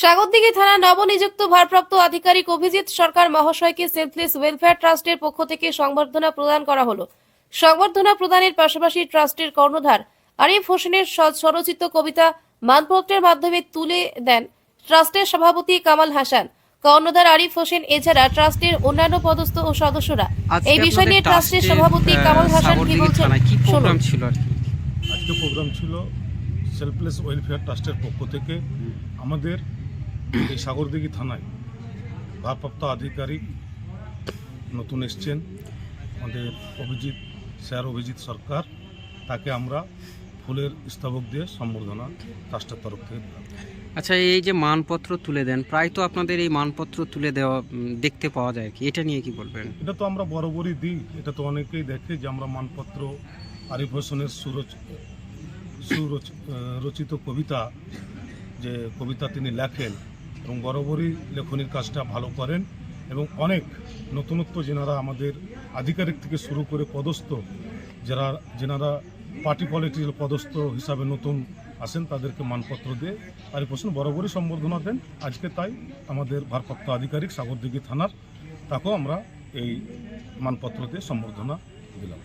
স্বাগতদিঘি থানা নবনিযুক্ত ভারপ্রাপ্ত আধিকারিক অভিজিৎ সরকার মহাশয়কে সেলফলেস ওয়েলফেয়ার ট্রাস্টের পক্ষ থেকে সংবর্ধনা প্রদান করা হলো। সংবর্ধনা প্রদানের পাশাপাশি ট্রাস্টের কর্ণধার আরিফ হোসেনের স্বরচিত কবিতা মানপত্রের মাধ্যমে তুলে দেন ট্রাস্টের সভাপতি কামাল হাসান। কর্ণধার আরিফ হোসেন এছাড়া ট্রাস্টের অন্যান্য পদস্থ ও সদস্যরা। এই বিষয় নিয়ে ট্রাস্টের সভাপতি কামাল হাসান কি বলছেন? প্রোগ্রাম ছিল আজকে প্রোগ্রাম ছিল সেলফলেস ওয়েলফেয়ার ট্রাস্টের পক্ষ থেকে। আমাদের এই সাগরদিঘি থানায় ভারপ্রাপ্ত আধিকারিক নতুন এসছেন। আমাদের অভিজিৎ স্যার অভিজিৎ সরকার তাকে আমরা ফুলের স্তবক দিয়ে সম্বর্ধনা ট্রাস্টের তরফ থেকে দিলাম। আচ্ছা এই যে মানপত্র তুলে দেন প্রায় তো আপনাদের এই মানপত্র তুলে দেওয়া দেখতে পাওয়া যায় কি? এটা নিয়ে কি বলবেন? এটা তো আমরা বরাবরই দিই। এটা তো অনেকেই দেখে যে আমরা মানপত্র আরিফ হোসেনের সুরচ সুরচ রচিত কবিতা যে কবিতা তিনি লেখেন এবং বরাবরই লেখনির কাজটা ভালো করেন এবং অনেক নতুনত্ব যেনারা আমাদের আধিকারিক থেকে শুরু করে পদস্থ, যারা, যেনারা পার্টি পলিটিক্যাল পদস্থ হিসাবে নতুন আসেন তাদেরকে মানপত্র দিয়ে আরিফ হোসেন বরাবরই সম্বর্ধনা দেন। আজকে তাই আমাদের ভারপ্রাপ্ত আধিকারিক সাগরদিঘি থানার, তাকেও আমরা এই মানপত্র দিয়ে সম্বর্ধনা দিলাম।